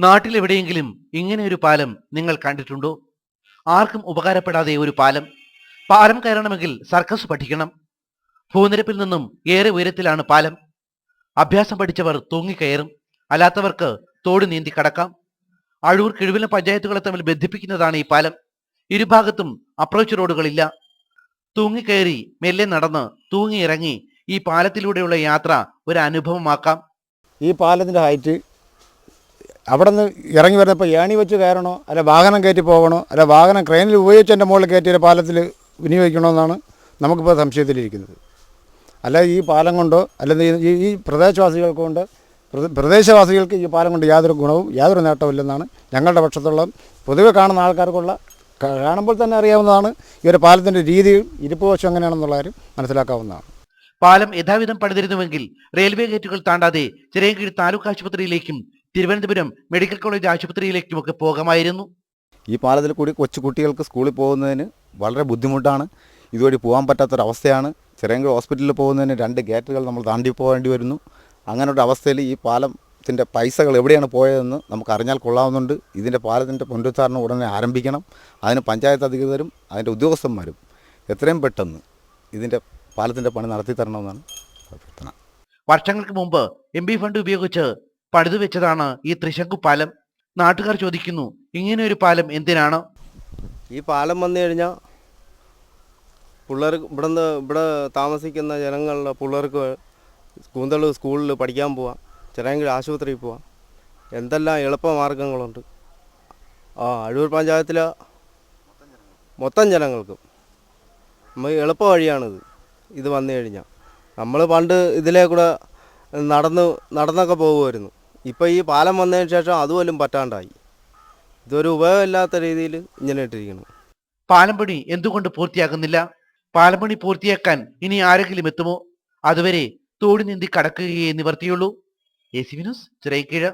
നാട്ടിലെവിടെയെങ്കിലും ഇങ്ങനെ ഒരു പാലം നിങ്ങൾ കണ്ടിട്ടുണ്ടോ? ആർക്കും ഉപകാരപ്പെടാതെ ഒരു പാലം. പാലം കയറണമെങ്കിൽ സർക്കസ് പഠിക്കണം. ഭൂനിരപ്പിൽ നിന്നും ഏറെ ഉയരത്തിലാണ് പാലം. അഭ്യാസം പഠിച്ചവർ തൂങ്ങിക്കയറും. അല്ലാത്തവർക്ക് തോട് നീന്തി കടക്കാം. അഴൂർ കിഴിവിലെ പഞ്ചായത്തുകളെ തമ്മിൽ ബന്ധിപ്പിക്കുന്നതാണ് ഈ പാലം. ഇരുഭാഗത്തും അപ്രോച്ച് റോഡുകളില്ല തൂങ്ങിക്കയറി മെല്ലെ നടന്ന് തൂങ്ങിയിറങ്ങി ഈ പാലത്തിലൂടെയുള്ള യാത്ര ഒരു അനുഭവമാക്കാം. ഈ പാലത്തിന്റെ ഹൈറ്റ് അവിടെ നിന്ന് ഇറങ്ങി വരുന്നപ്പോൾ ഏണി വെച്ച് കയറണോ? അല്ല വാഹനം കയറ്റി പോകണോ? അല്ല വാഹനം ക്രെയിനിൽ ഉപയോഗിച്ച് എന്റെ മുകളിൽ കയറ്റി ഒരു പാലത്തിൽ വിനിയോഗിക്കണമെന്നാണ് നമുക്കിപ്പോൾ സംശയത്തിലിരിക്കുന്നത്. അല്ല ഈ പാലം കൊണ്ടോ അല്ലെങ്കിൽ ഈ ഈ പ്രദേശവാസികൾക്ക് കൊണ്ട് പ്രദേ- പ്രദേശവാസികൾക്ക് ഈ പാലം കൊണ്ട് യാതൊരു ഗുണവും യാതൊരു നേട്ടമില്ലെന്നാണ് ഞങ്ങളുടെ പക്ഷത്തുള്ള പൊതുവെ കാണുന്ന ആൾക്കാർക്കുള്ള കാണുമ്പോൾ തന്നെ അറിയാവുന്നതാണ് ഈ ഒരു പാലത്തിന്റെ രീതിയും ഇരിപ്പ് വശം എങ്ങനെയാണെന്നുള്ള കാര്യം മനസ്സിലാക്കാവുന്നതാണ്. പാലം യഥാവിധം പണിതിരുന്നുവെങ്കിൽ റെയിൽവേ ഗേറ്റുകൾ താണ്ടാതെ ചിറയൻകീഴ് താലൂക്ക് ആശുപത്രിയിലേക്കും തിരുവനന്തപുരം മെഡിക്കൽ കോളേജ് ആശുപത്രിയിലേക്കുമൊക്കെ പോകാമായിരുന്നു. ഈ പാലത്തിൽ കൂടി കൊച്ചു കുട്ടികൾക്ക് സ്കൂളിൽ പോകുന്നതിന് വളരെ ബുദ്ധിമുട്ടാണ്. ഇതുവഴി പോകാൻ പറ്റാത്തൊരവസ്ഥയാണ്. ചിറയൻകീഴ് ഹോസ്പിറ്റലിൽ പോകുന്നതിന് രണ്ട് ഗേറ്റുകൾ നമ്മൾ താണ്ടി പോകേണ്ടി വരുന്നു. അങ്ങനെ ഒരു അവസ്ഥയിൽ ഈ പാലത്തിന്റെ പൈസകൾ എവിടെയാണ് പോയതെന്ന് നമുക്ക് അറിഞ്ഞാൽ കൊള്ളാവുന്നുണ്ട്. ഇതിന്റെ പാലത്തിന്റെ പുനരുദ്ധാരണം ഉടനെ ആരംഭിക്കണം. അതിന് പഞ്ചായത്ത് അധികൃതരും അതിന്റെ ഉദ്യോഗസ്ഥന്മാരും എത്രയും പെട്ടെന്ന് ഇതിന്റെ പാലത്തിന്റെ പണി നടത്തി തരണമെന്നാണ് അഭ്യർത്ഥന. വർഷങ്ങൾക്ക് മുമ്പ് എം ബി ഫണ്ട് ഉപയോഗിച്ച് പണിതു വെച്ചതാണ് ഈ ത്രിശങ്കു പാലം. നാട്ടുകാർ ചോദിക്കുന്നു ഇങ്ങനെ ഒരു പാലം എന്തിനാണ്? ഈ പാലം വന്നു കഴിഞ്ഞാൽ പിള്ളേർ ഇവിടെ നിന്ന് ഇവിടെ താമസിക്കുന്ന ജനങ്ങളുടെ പിള്ളേർക്ക് കൂന്തൾ സ്കൂളിൽ പഠിക്കാൻ പോവാം ചിറയൻകീഴ് ആശുപത്രിയിൽ പോവാം. എന്തെല്ലാം എളുപ്പമാർഗങ്ങളുണ്ട് ആ അഴൂർ പഞ്ചായത്തിലെ മൊത്തം ജനങ്ങൾക്കും നമുക്ക് എളുപ്പ വഴിയാണിത്. ഇത് വന്നു കഴിഞ്ഞാൽ നമ്മൾ പണ്ട് ഇതിലേ കൂടെ നടന്ന് നടന്നൊക്കെ പോകുമായിരുന്നു. ഇപ്പോൾ ഈ പാലം വന്നതിന് ശേഷം അതുപോലും പറ്റാണ്ടായി. ഇതൊരു ഉപയോഗമില്ലാത്ത രീതിയിൽ ഇങ്ങനെ ഇട്ടിരിക്കുന്നു. പാലം പണി എന്തുകൊണ്ട് പൂർത്തിയാകുന്നില്ല പാലം പണി പൂർത്തിയാക്കാൻ ഇനി ആരെങ്കിലും എത്തുമോ? അതുവരെ തോടി നീന്തി കടക്കുകയേ നിവർത്തിയുള്ളൂ. എ സി വിനോസ് ന്യൂസ് ചിറയൻകീഴ്